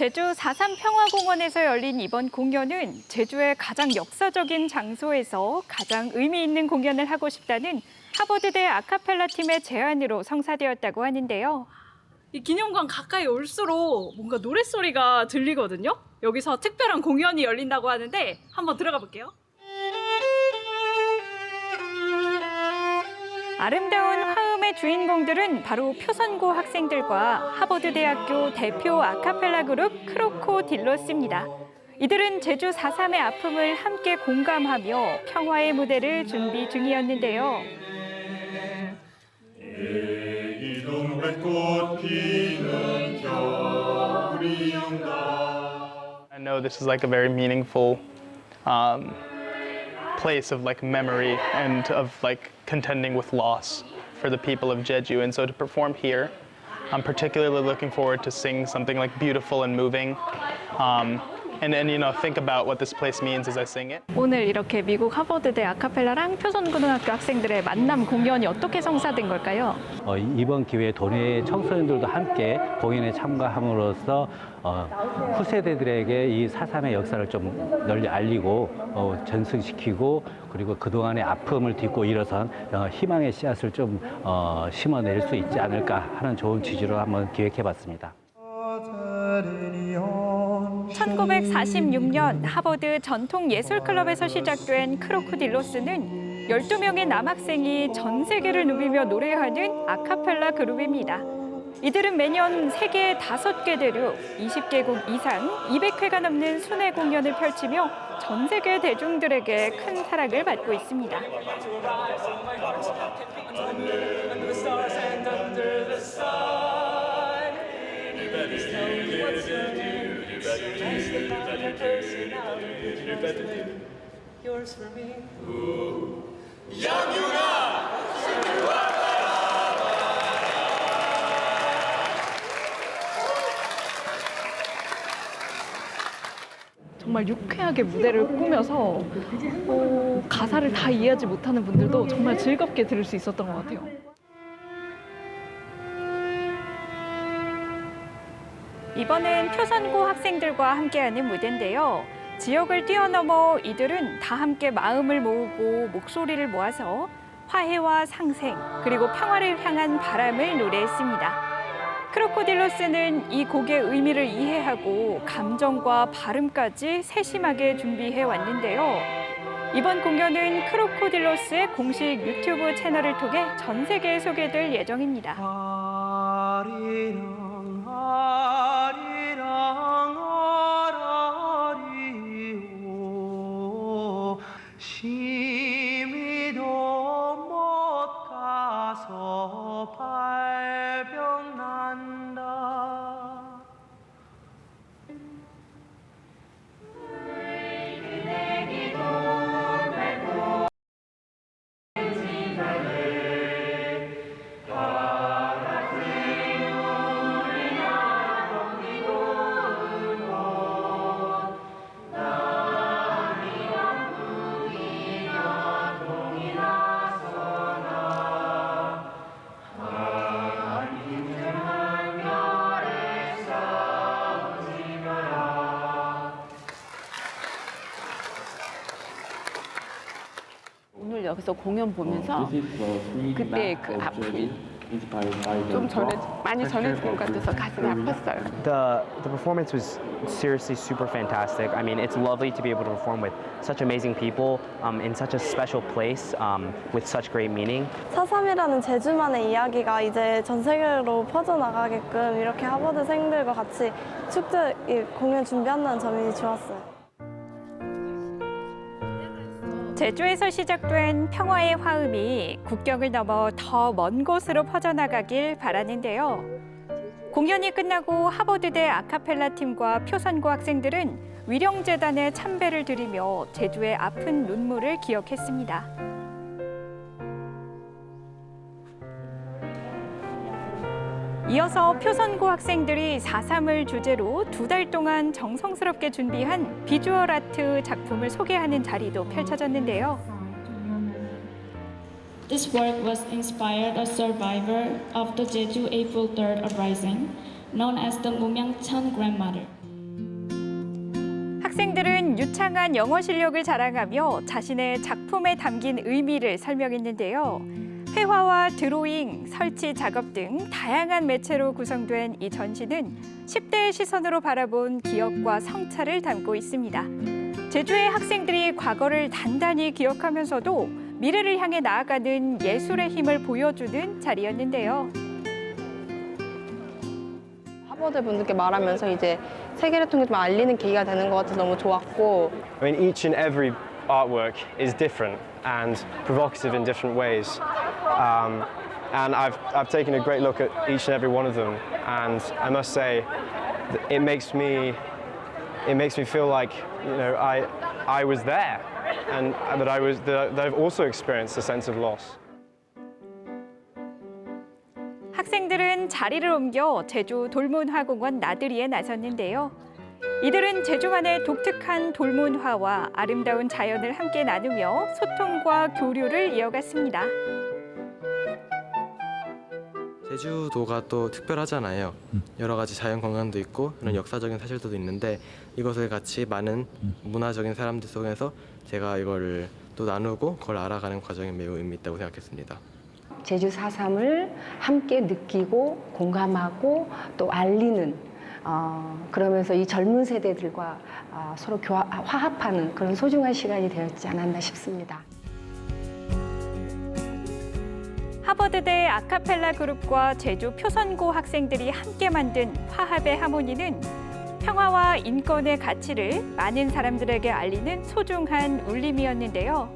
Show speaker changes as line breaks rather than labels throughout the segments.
제주 4.3 평화공원에서 열린 이번 공연은 제주의 가장 역사적인 장소에서 가장 의미 있는 공연을 하고 싶다는 하버드대 아카펠라 팀의 제안으로 성사되었다고 하는데요.
이 기념관 가까이 올수록 뭔가 노랫소리가 들리거든요. 여기서 특별한 공연이 열린다고 하는데 한번 들어가 볼게요.
아름다운 화음의 주인공들은 바로 표선고 학생들과 하버드대학교 대표 아카펠라 그룹 크로코딜로스입니다. 이들은 제주 4.3의 아픔을 함께 공감하며 평화의 무대를 준비 중이었는데요.
Place of like memory and of like contending with loss for the people of Jeju. And so to perform here, I'm particularly looking forward to sing something like beautiful and moving. Um, and then, you know, think about what this place means as I sing it.
오늘 이렇게 미국 하버드대 아카펠라랑 표선고등학교 학생들의 만남 공연이 어떻게 성사된 걸까요?
어, 이번 기회에 도내 청소년들도 함께 공연에 참가함으로써 어, 후세대들에게 이 사삼의 역사를 좀 널리 알리고 어, 전승시키고 그리고 그동안의 아픔을 딛고 일어선 어, 희망의 씨앗을 좀 어, 심어낼 수 있지 않을까 하는 좋은 취지로 한번 기획해봤습니다.
1946년 하버드 전통예술클럽에서 시작된 크로코딜로스는 12명의 남학생이 전 세계를 누비며 노래하는 아카펠라 그룹입니다. 이들은 매년 세계 5개 대륙 20개국 이상 200회가 넘는 순회 공연을 펼치며 전 세계 대중들에게 큰 사랑을 받고 있습니다.
정말 유쾌하게 무대를 꾸며서 어, 가사를 다 이해하지 못하는 분들도 정말 즐겁게 들을 수 있었던 것 같아요.
이번엔 표선고 학생들과 함께하는 무대인데요. 지역을 뛰어넘어 이들은 다 함께 마음을 모으고 목소리를 모아서 화해와 상생 그리고 평화를 향한 바람을 노래했습니다. 크로코딜로스는 이 곡의 의미를 이해하고 감정과 발음까지 세심하게 준비해 왔는데요. 이번 공연은 크로코딜로스의 공식 유튜브 채널을 통해 전 세계에 소개될 예정입니다.
오늘 여기서 공연 보면서 그때 그 아픔이 좀 전해 많이 전해진 것 같아서 가슴이 아팠어요.
The the performance was seriously super fantastic. I mean, it's lovely to be able to perform with such amazing people um, in such a special place um, with such great meaning.
사삼이라는 제주만의 이야기가 이제 전 세계로 퍼져나가게끔 이렇게 하버드생들과 같이 축제 이 공연 준비한다는 점이 좋았어요.
제주에서 시작된 평화의 화음이 국경을 넘어 더 먼 곳으로 퍼져나가길 바라는데요. 공연이 끝나고 하버드대 아카펠라 팀과 표선고 학생들은 위령재단에 참배를 드리며 제주의 아픈 눈물을 기억했습니다. 이어서 표선고 학생들이 4.3을 주제로 두 달 동안 정성스럽게 준비한 비주얼 아트 작품을 소개하는 자리도 펼쳐졌는데요.
This work was inspired a survivor of the Jeju April 3rd uprising, known as the Mumyangchan grandmother.
학생들은 유창한 영어 실력을 자랑하며 자신의 작품에 담긴 의미를 설명했는데요. 회화와 드로잉, 설치 작업 등 다양한 매체로 구성된 이 전시는 10대의 시선으로 바라본 기억과 성찰을 담고 있습니다. 제주의 학생들이 과거를 단단히 기억하면서도 미래를 향해 나아가는 예술의 힘을 보여주는 자리였는데요.
하버드 분들께 말하면서 이제 세계를 통해 좀 알리는 계기가 되는 것 같아서 너무 좋았고
I mean, each and every artwork is different and provocative in different ways. Um, and I've, I've taken a great look at each and every one of them, and I must say, it makes me, it makes me feel like you know I, I was there, and that I was that I've also experienced a sense of loss.
학생들은 자리를 옮겨 제주 돌문화공원 나들이에 나섰는데요. 이들은 제주만의 독특한 돌문화와 아름다운 자연을 함께 나누며 소통과 교류를 이어갔습니다.
제주도가 또 특별하잖아요. 여러 가지 자연 관광도 있고 그런 역사적인 사실도 있는데 이것을 같이 많은 문화적인 사람들 속에서 제가 이거를 또 나누고 그걸 알아가는 과정이 매우 의미 있다고 생각했습니다.
제주 4.3을 함께 느끼고 공감하고 또 알리는 어, 그러면서 이 젊은 세대들과 아, 서로 교화, 화합하는 그런 소중한 시간이 되었지 않았나 싶습니다.
하버드대 아카펠라 그룹과 제주 표선고 학생들이 함께 만든 화합의 하모니는 평화와 인권의 가치를 많은 사람들에게 알리는 소중한 울림이었는데요.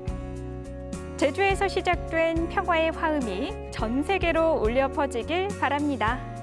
제주에서 시작된 평화의 화음이 전 세계로 울려 퍼지길 바랍니다.